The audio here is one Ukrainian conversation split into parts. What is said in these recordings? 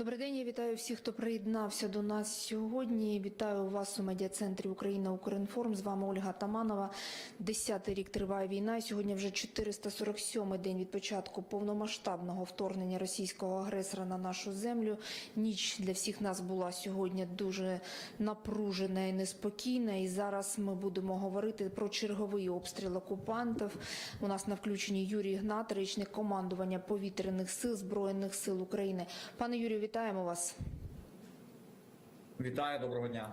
Добрий день, я вітаю всіх, хто приєднався до нас сьогодні. Вітаю вас у медіа-центрі Україна Укрінформ. З вами Ольга Таманова. Десятий рік триває війна. Сьогодні вже 447-й день від початку повномасштабного вторгнення російського агресора на нашу землю. Ніч для всіх нас була сьогодні дуже напружена і неспокійна. І зараз ми будемо говорити про черговий обстріл окупантів. У нас на включенні Юрій Гнат, речник командування повітряних сил Збройних сил України. Пане Юрію, вітаємо вас. Вітаю, доброго дня.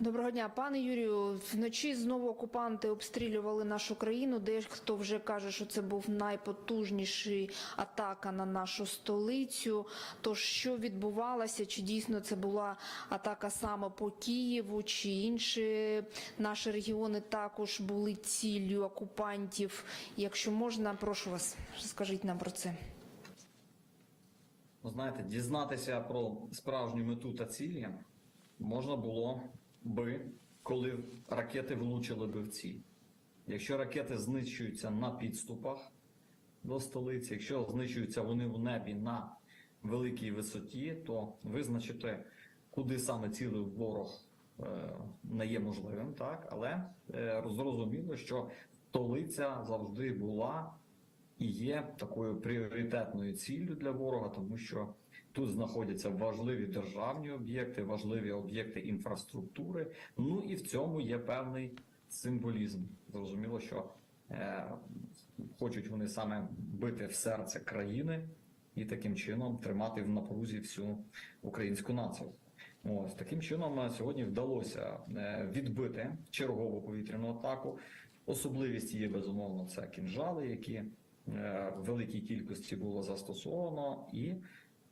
Доброго дня, пане Юрію. Вночі знову окупанти обстрілювали нашу країну. Дехто вже каже, що це був найпотужніший атака на нашу столицю. Тож що відбувалося? Чи дійсно це була атака саме по Києву, чи інші наші регіони також були ціллю окупантів? Якщо можна, прошу вас, скажіть нам про це. Ну, знаєте, дізнатися про справжню мету та цілі можна було би, коли ракети влучили би в ціль. Якщо ракети знищуються на підступах до столиці, якщо знищуються вони в небі на великій висоті, то визначити, куди саме цілив ворог е, не є можливим, так але е, зрозуміло, що столиця завжди була і є такою пріоритетною ціллю для ворога, тому що тут знаходяться важливі державні об'єкти, важливі об'єкти інфраструктури. Ну і в цьому є певний символізм. Зрозуміло, що е, хочуть вони саме бити в серце країни і таким чином тримати в напрузі всю українську націю. Ось таким чином е, сьогодні вдалося е, відбити чергову повітряну атаку. Особливість є безумовно це кінжали, які в великій кількості було застосовано, і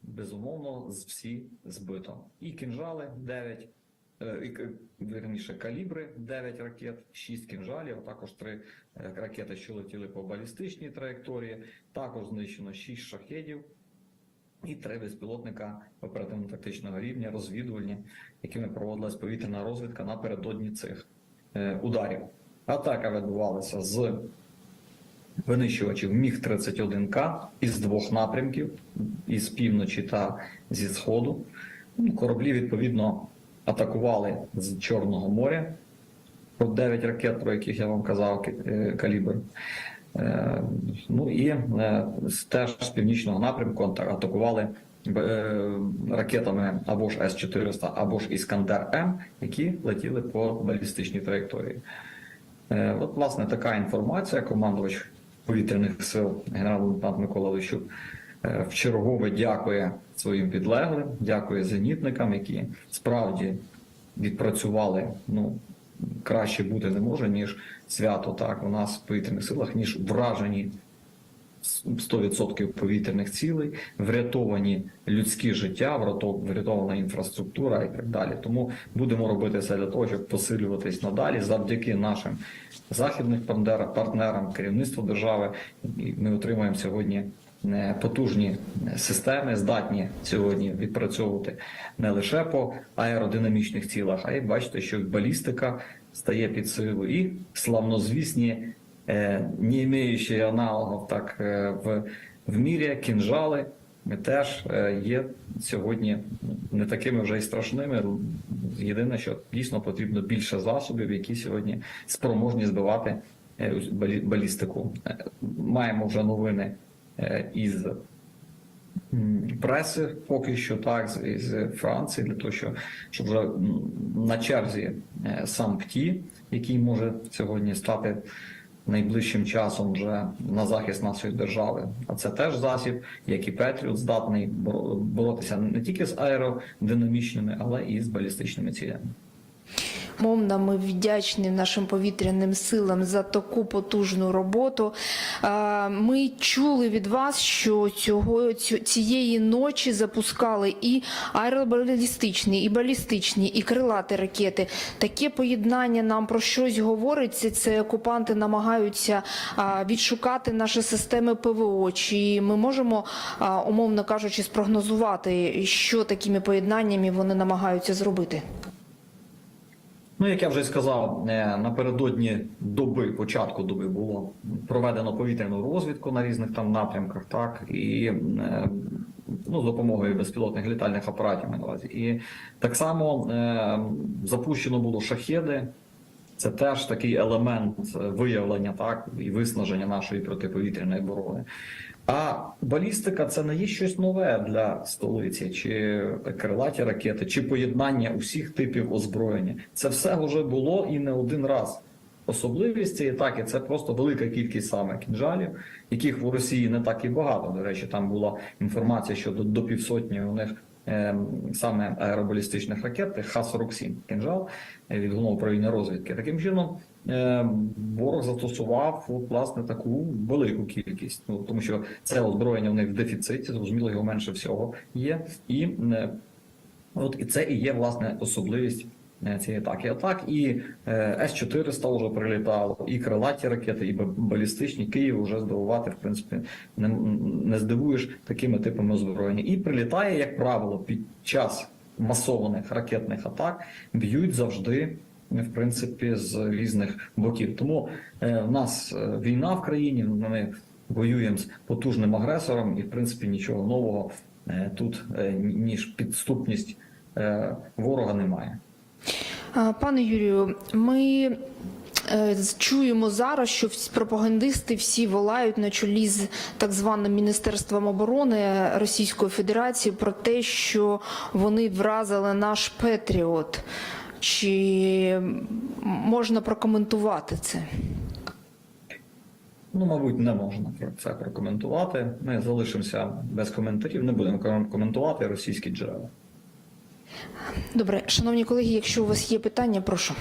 безумовно всі збито. І кінжали 9, е, к- калібри 9 ракет, 6 кінжалів, також 3 ракети, що летіли по балістичній траєкторії. Також знищено 6 шахедів і три безпілотника оперативно-тактичного рівня, розвідувальні, якими проводилась повітряна розвідка напередодні цих е, ударів. Атака відбувалася з винищувачів Міг-31К із двох напрямків, із півночі та зі сходу. Ну, Кораблі, відповідно, атакували з Чорного моря. Про 9 ракет, про яких я вам казав, е, калібр. Е, Ну і е, теж з північного напрямку атакували ракетами або ж С-400, або ж Іскандер М, які летіли по балістичній траєкторії. От, власне, така інформація. Командувач повітряних сил генерал-лейтенант Микола Лищук е, вчергове дякує своїм підлеглим, дякує зенітникам, які справді відпрацювали. Ну краще бути не може, ніж свято так у нас в повітряних силах, ніж вражені 100% повітряних цілей, врятовані людські життя, врятована інфраструктура і так далі. Тому будемо робити все для того, щоб посилюватись надалі завдяки нашим західним партнерам, керівництву держави. Ми отримаємо сьогодні е, потужні системи, здатні сьогодні відпрацьовувати не лише по аеродинамічних цілах, а й бачите, що балістика стає під силу і славнозвісні е, не маючи аналогів так е, в, в мірі кінжали теж е, є сьогодні не такими вже й страшними. Єдине, що дійсно потрібно більше засобів, які сьогодні спроможні збивати е, балістику. Е, Маємо вже новини е, із преси поки що так з, Франції, для того, що вже на черзі е, сам ПТІ, який може сьогодні стати найближчим часом вже на захист нашої держави. А це теж засіб, як і Петріот, здатний боро- боротися не тільки з аеродинамічними, але і з балістичними цілями. Мовно, ми вдячні нашим повітряним силам за таку потужну роботу. Ми чули від вас, що цього цієї ночі запускали і аеробалістичні, і балістичні, і крилаті ракети. Таке поєднання нам про щось говорить. Це, це окупанти намагаються відшукати наші системи ПВО. Чи ми можемо, умовно кажучи, спрогнозувати, що такими поєднаннями вони намагаються зробити? Ну, як я вже сказав, е, напередодні доби, початку доби було проведено повітряну розвідку на різних там напрямках, так і е, ну, з допомогою безпілотних літальних апаратів на увазі. І так само е, запущено було шахеди. Це теж такий елемент виявлення так і виснаження нашої протиповітряної оборони. А балістика це не є щось нове для столиці, чи крилаті ракети, чи поєднання усіх типів озброєння. Це все вже було і не один раз. Особливість цієї атаки це просто велика кількість саме кінжалів, яких в Росії не так і багато. До речі, там була інформація, що до, півсотні у них е, саме аеробалістичних ракет Х-47 кінжал від головного управління розвідки. Таким чином, ворог застосував от, власне таку велику кількість. Ну тому що це озброєння в них в дефіциті, зрозуміло, його менше всього є, і е, от і це і є власне особливість. е, Цієї атаки. А так і е, С-400 вже прилітало, і крилаті ракети, і балістичні Київ вже здивувати, в принципі, не, не здивуєш такими типами озброєння. І прилітає, як правило, під час масованих ракетних атак б'ють завжди, в принципі, з різних боків. Тому е, в нас е, війна в країні, ми воюємо з потужним агресором, і в принципі нічого нового е, тут ніж підступність ворога немає. Пане Юрію, ми чуємо зараз, що пропагандисти всі волають на чолі з так званим Міністерством оборони Російської Федерації про те, що вони вразили наш Петріот. Чи можна прокоментувати це? Ну, мабуть, не можна про це прокоментувати. Ми залишимося без коментарів, не будемо коментувати російські джерела. Добре, шановні колеги, якщо у вас є питання, прошу.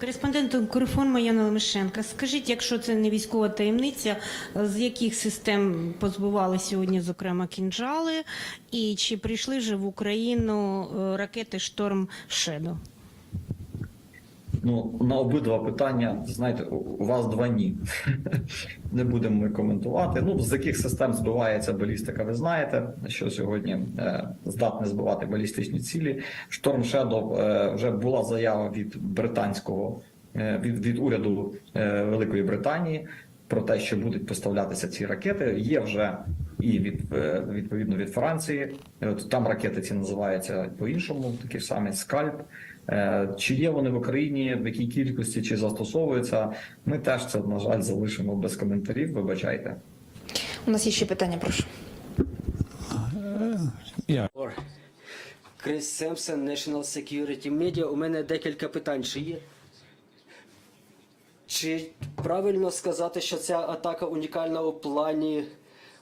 Кореспондент Корифон Яна Лемешенка. Скажіть, якщо це не військова таємниця, з яких систем позбували сьогодні, зокрема, кінжали, і чи прийшли вже в Україну е, ракети Шторм Шедо? Ну, на обидва питання, знаєте, у вас два ні. Не будемо ми коментувати. Ну, з яких систем збивається балістика, ви знаєте, що сьогодні е, здатне збивати балістичні цілі. Шторм Shadow е, вже була заява від британського е, від, від уряду е, Великої Британії про те, що будуть поставлятися ці ракети. Є вже і від е, відповідно від Франції. Там ракети ці називаються по-іншому, такі самі скальп. Е, Чи є вони в Україні, в якій кількості, чи застосовуються? Ми теж це, на жаль, залишимо без коментарів. Вибачайте. У нас є ще питання, прошу. Я Крис Семпсон, National Security Media. У мене декілька питань. Чи є? Чи правильно сказати, що ця атака унікальна у плані,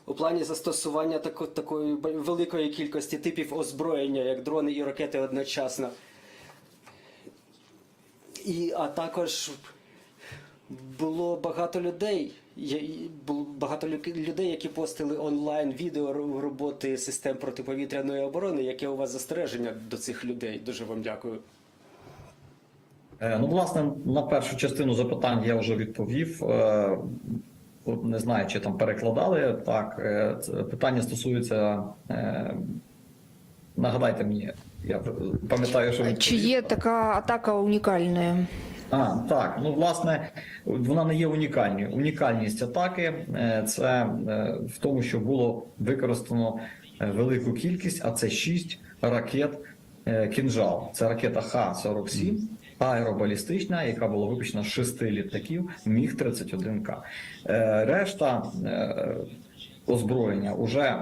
у плані застосування тако, такої великої кількості типів озброєння, як дрони і ракети одночасно? І, а також було багато людей. Було багато лю- людей, які постили онлайн відео роботи систем протиповітряної оборони. Яке у вас застереження до цих людей? Дуже вам дякую. Е, Ну, власне, на першу частину запитань я вже відповів. Е, Не знаю, чи там перекладали. Так, е, питання стосується. Нагадайте мені, я пам'ятаю, що Чи є така атака унікальною? А, так, ну власне, вона не є унікальною. Унікальність атаки е, це е, в тому, що було використано е, велику кількість, а це 6 ракет кінжал. Це ракета Х-47, аеробалістична, яка була випущена з 6 літаків Міг-31К. Е, Решта е, озброєння вже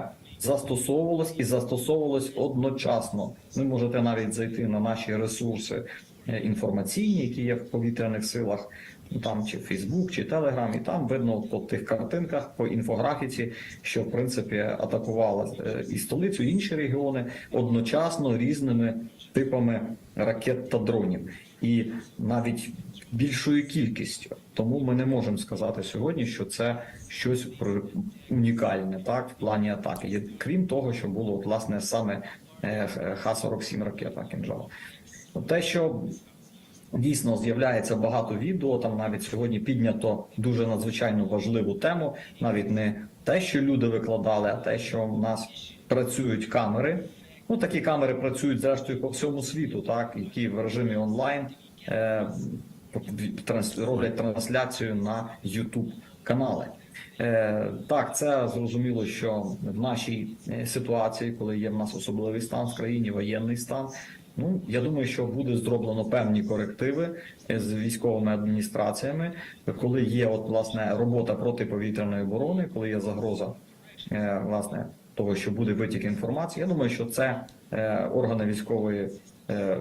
застосовувалось і застосовувалось одночасно. Ви можете навіть зайти на наші ресурси е, інформаційні, які є в повітряних силах, там чи Фейсбук, чи Телеграм, і там видно по тих картинках, по інфографіці, що в принципі атакувала е, і столицю, і інші регіони одночасно різними типами ракет та дронів, і навіть більшою кількістю. Тому ми не можемо сказати сьогодні, що це щось унікальне, так в плані атаки. Крім того, що було власне саме е, Х-47 ракета «Кінжал». Те, що дійсно з'являється багато відео, там навіть сьогодні піднято дуже надзвичайно важливу тему, навіть не те, що люди викладали, а те, що в нас працюють камери. Ну, такі камери працюють зрештою по всьому світу, так, які в режимі онлайн е, транс- роблять трансляцію на YouTube канали. Е, так, це зрозуміло, що в нашій е, ситуації, коли є в нас особливий стан в країні, воєнний стан. Ну я думаю, що буде зроблено певні корективи е, з військовими адміністраціями, коли є от власне робота протиповітряної оборони, коли є загроза е, власне того, що буде витік інформації. Я думаю, що це е, органи військової е,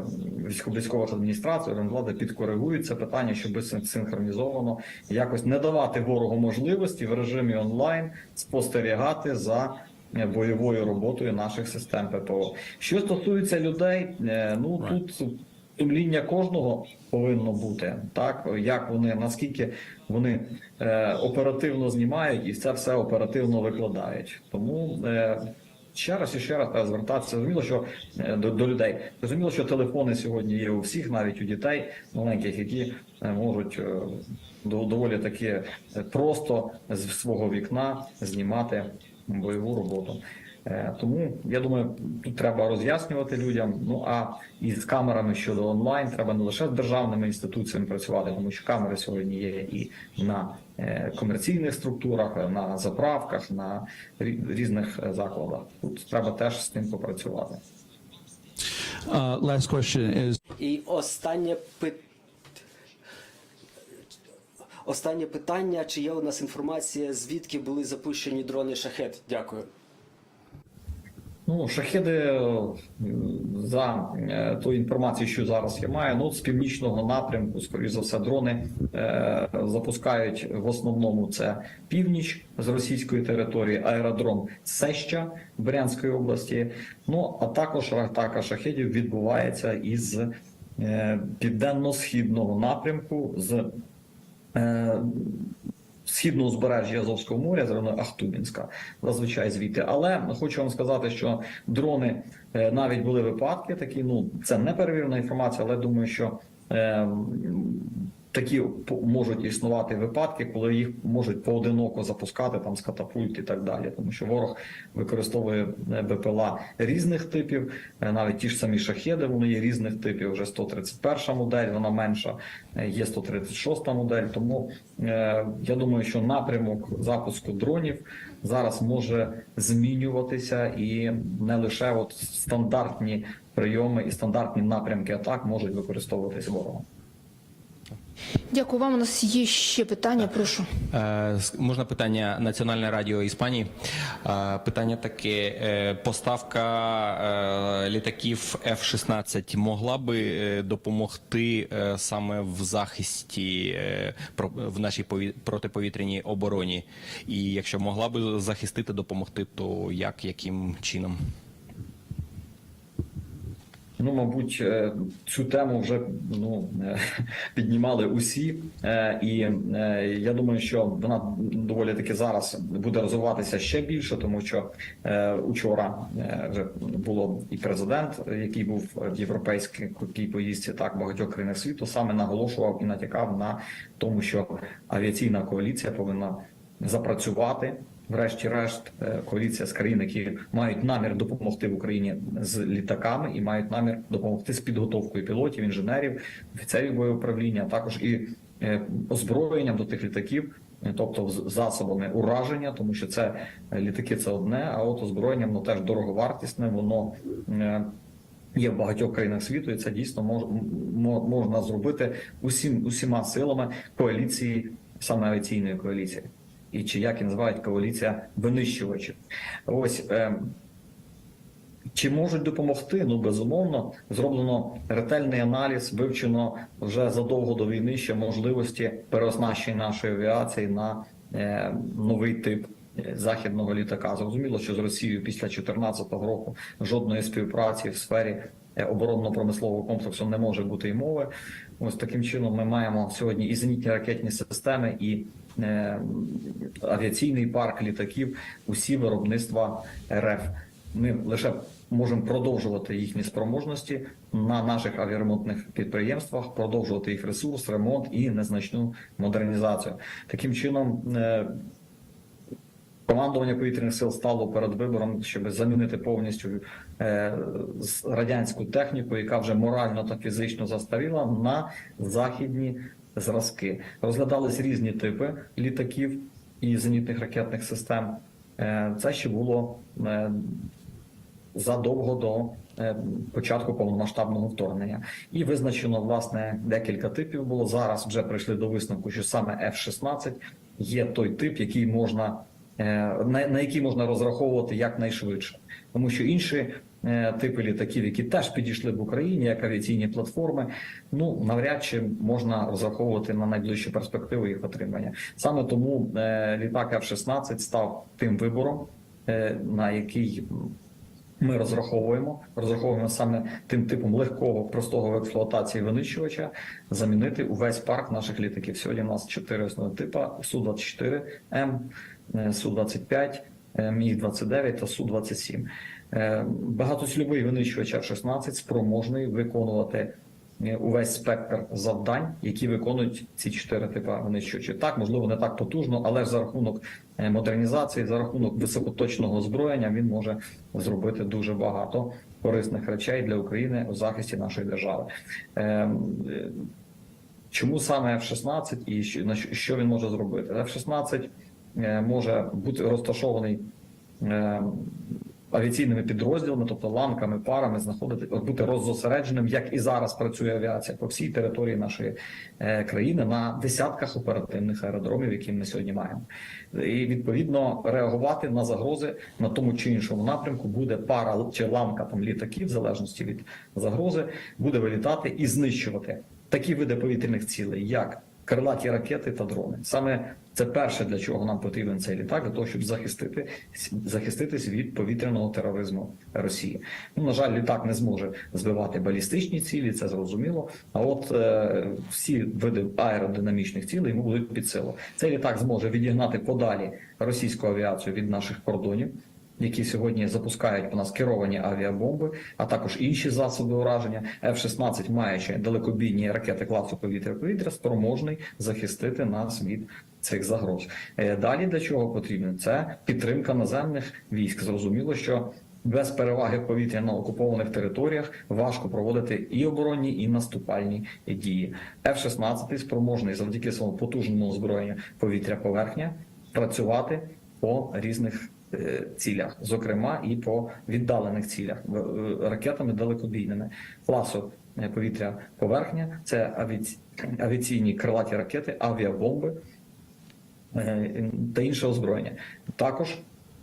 військових адміністрацій, орган влади підкоригують це питання, щоб син- синхронізовано якось не давати ворогу можливості в режимі онлайн спостерігати за е, бойовою роботою наших систем ППО. Що стосується людей, ну тут сумління кожного повинно бути так, як вони наскільки вони е, оперативно знімають і це все оперативно викладають. Тому е, ще раз і ще раз звертатися. Зрозуміло, що е, до, до людей зрозуміло, що телефони сьогодні є у всіх, навіть у дітей маленьких, які е, можуть е, до- доволі таки е, просто з свого вікна знімати бойову роботу. Е, Тому я думаю, тут треба роз'яснювати людям. Ну а із камерами щодо онлайн треба не лише з державними інституціями працювати, тому що камери сьогодні є і на е, комерційних структурах, на заправках, на різних е, закладах. Тут треба теж з тим попрацювати. Uh, last question is І останнє питання. Останнє питання: чи є у нас інформація, звідки були запущені дрони шахет? Дякую. Ну, шахеди е, за е, тою інформацією, що зараз я маю, ну з північного напрямку, скоріш за все, дрони е, запускають в основному це північ з російської території, аеродром Сеща Брянської області. Ну а також атака шахедів відбувається із е, південно-східного напрямку з е, східного узбережжя Азовського моря, з району Ахтубінська, зазвичай звідти. Але хочу вам сказати, що дрони е, навіть були випадки такі. Ну це не перевірена інформація, але думаю, що. Такі можуть існувати випадки, коли їх можуть поодиноко запускати там з катапульт і так далі, тому що ворог використовує е, БПЛА різних типів, е, навіть ті ж самі шахеди, вони є різних типів. Вже 131 модель, вона менша, е, є 136 модель. Тому я думаю, що напрямок запуску дронів зараз може змінюватися, і не лише от стандартні прийоми і стандартні напрямки атак можуть використовуватись ворогом. Дякую вам. У нас є ще питання. Прошу. Е, Можна питання Національне радіо Іспанії. Е, Питання таке: е, поставка е, літаків F-16 могла би е, допомогти е, саме в захисті е, про- в нашій пові- протиповітряній обороні? І якщо могла би захистити, допомогти, то як, яким чином? Ну, мабуть, е, цю тему вже ну е, піднімали усі, Е, і я думаю, що вона доволі таки зараз буде розвиватися ще більше, тому що учора вже було і президент, який був в європейській поїздці, так багатьох країнах світу, саме наголошував і натякав на тому, що авіаційна коаліція повинна запрацювати. Врешті-решт, е, коаліція з країн, які мають намір допомогти в Україні з літаками і мають намір допомогти з підготовкою пілотів, інженерів, офіцерів боєуправління, а також і е, озброєнням до тих літаків, е, тобто засобами ураження, тому що це літаки це одне, а от озброєння воно теж дороговартісне, воно. Є в багатьох країнах світу, і це дійсно мож, можна зробити усім усіма силами коаліції, саме авіаційної коаліції, і чи як і називають коаліція винищувачів. Ось е, чи можуть допомогти? Ну безумовно, зроблено ретельний аналіз, вивчено вже задовго до війни ще можливості переоснащення нашої авіації на е, новий тип. е, Західного літака зрозуміло, що з Росією після 2014 року жодної співпраці в сфері е, оборонно-промислового комплексу не може бути і мови. Ось таким чином ми маємо сьогодні і зенітні ракетні системи, і е, авіаційний парк літаків, усі виробництва РФ. Ми лише можемо продовжувати їхні спроможності на наших авіаремонтних підприємствах, продовжувати їх ресурс, ремонт і незначну модернізацію. Таким чином. е, Командування повітряних сил стало перед вибором, щоб замінити повністю е, радянську техніку, яка вже морально та фізично застаріла, на західні зразки. Розглядались різні типи літаків і зенітних ракетних систем. Е, Це ще було е, задовго до початку повномасштабного вторгнення. І визначено власне декілька типів було. Зараз вже прийшли до висновку, що саме F-16 є той тип, який можна на, на які можна розраховувати якнайшвидше, тому що інші. е, Типи літаків, які теж підійшли в Україні, як авіаційні платформи, ну навряд чи можна розраховувати на найближчі перспективу їх отримання. Саме тому е, літак F-16 став тим вибором, е, на який ми розраховуємо, розраховуємо саме тим типом легкого, простого в експлуатації винищувача, замінити увесь парк наших літаків. Сьогодні у нас чотири основні типи: Су-24М, е, Су-25, е, Міг-29 та Су-27. Е, Багатоцільовий винищувач F-16 спроможний виконувати увесь спектр завдань, які виконують ці чотири типи винищувачів. Так, можливо, не так потужно, але ж за рахунок модернізації, за рахунок високоточного озброєння, він може зробити дуже багато корисних речей для України у захисті нашої держави. Ем, е, Чому саме F-16 і що, він може зробити? F-16 е, може бути розташований е, авіаційними підрозділами, тобто ланками, парами, знаходити бути роззосередженим, як і зараз працює авіація по всій території нашої е, країни на десятках оперативних аеродромів, які ми сьогодні маємо. І відповідно реагувати на загрози на тому чи іншому напрямку буде пара чи ланка там літаків, в залежності від загрози, буде вилітати і знищувати такі види повітряних цілей, як крилаті ракети та дрони. Саме це перше, для чого нам потрібен цей літак, для того, щоб захистити захиститись від повітряного тероризму Росії. Ну на жаль, літак не зможе збивати балістичні цілі, це зрозуміло. А от е, всі види аеродинамічних цілей йому будуть під силу. Цей літак зможе відігнати подалі російську авіацію від наших кордонів. Які сьогодні запускають по нас керовані авіабомби, а також інші засоби ураження. F-16, маючи далекобійні ракети класу повітря-повітря, спроможний захистити нас від цих загроз. Е, Далі для чого потрібно? Це підтримка наземних військ. Зрозуміло, що без переваги повітря на окупованих територіях важко проводити і оборонні, і наступальні дії. F-16 спроможний завдяки своєму потужному озброєнню повітря-поверхня працювати по різних цілях, зокрема і по віддалених цілях е, ракетами далекобійними класу е, повітря поверхня. Це авіаці- авіаційні крилаті ракети, авіабомби е, та інше озброєння. Також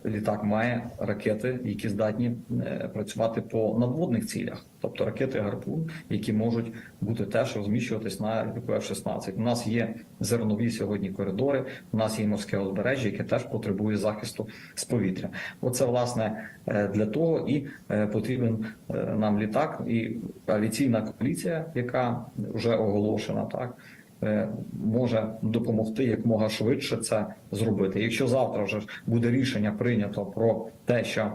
літак має ракети, які здатні е, працювати по надводних цілях, тобто ракети гарпун, які можуть бути теж розміщуватись на літаку F-16. У нас є зернові сьогодні коридори, у нас є морське узбережжя, яке теж потребує захисту з повітря. Оце власне е, для того і е, потрібен нам літак і авіаційна коаліція, яка вже оголошена, так може допомогти якмога швидше це зробити. Якщо завтра вже буде рішення прийнято про те, що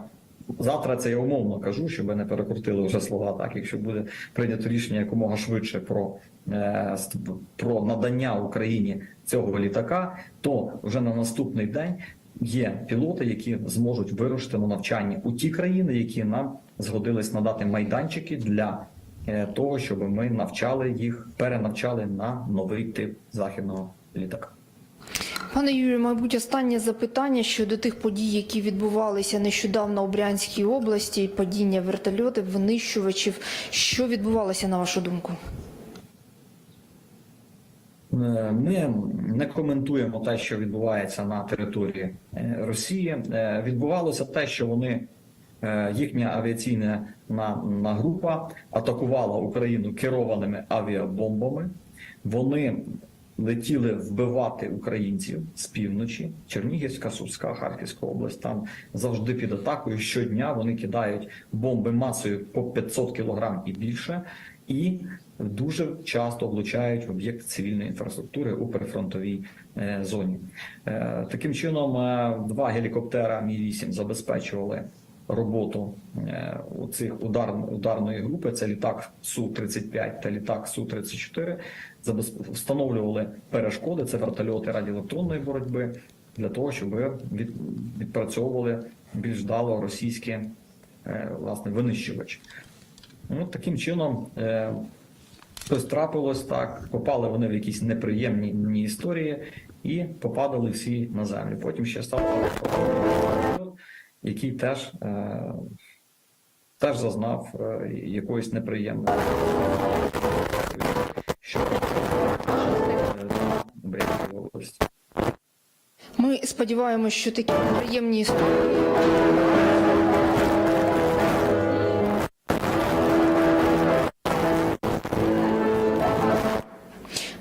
завтра це я умовно кажу, щоб не перекрутили вже слова. Так, якщо буде прийнято рішення якомога швидше про, е, про надання Україні цього літака, то вже на наступний день. Є пілоти, які зможуть вирушити на навчання у ті країни, які нам згодились надати майданчики для е, того, щоб ми навчали їх, перенавчали на новий тип західного літака. Пане Юрію, мабуть, останнє запитання щодо тих подій, які відбувалися нещодавно у Брянській області, падіння вертольотів, винищувачів. Що відбувалося на вашу думку? Е, Ми не коментуємо те, що відбувається на території е, Росії. Е, Відбувалося те, що вони е, їхня авіаційна на, на група атакувала Україну керованими авіабомбами. Вони летіли вбивати українців з півночі, Чернігівська, Сумська, Харківська область. Там завжди під атакою. Щодня вони кидають бомби масою по 500 кілограм і більше, і дуже часто влучають в об'єкт цивільної інфраструктури у прифронтовій е, зоні. Е, Таким чином, е, два гелікоптера Мі 8 забезпечували роботу е, цих удар, ударної групи. Це літак Су 35 та літак Су 34 Забез- встановлювали перешкоди. Це вертольоти радіоелектронної боротьби для того, щоб від, відпрацьовували більш вдало російські е, власне винищувачі. Ну, таким чином, е, Щось трапилось так, попали вони в якісь неприємні ні історії і попадали всі на землю. Потім ще період, який теж, е, теж зазнав е, якоїсь неприємної що е, в Брянській області. Ми сподіваємося, що такі приємні історії.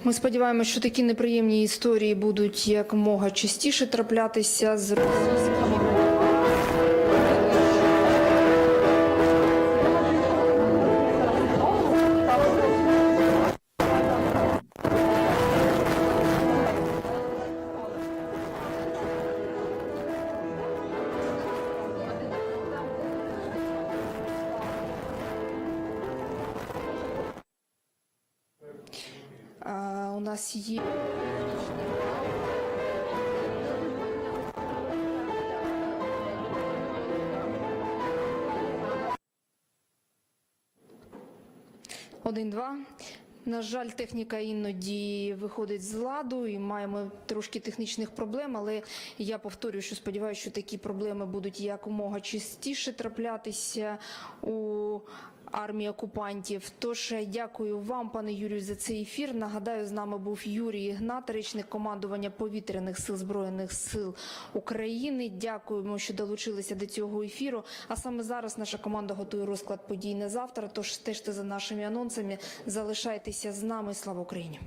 Ми сподіваємося, що такі неприємні історії будуть якомога частіше траплятися з російськими. У нас є. Один-два. На жаль, техніка іноді виходить з ладу і маємо трошки технічних проблем, але я повторюю, що сподіваюся, що такі проблеми будуть якомога частіше траплятися у армії окупантів. Тож е, дякую вам, пане Юрію, за цей ефір. Нагадаю, з нами був Юрій Ігнат, речник командування повітряних сил збройних сил України. Дякуємо, що долучилися до цього ефіру. А саме зараз наша команда готує розклад подій на завтра. Тож стежте за нашими анонсами. Залишайтеся з нами. Слава Україні!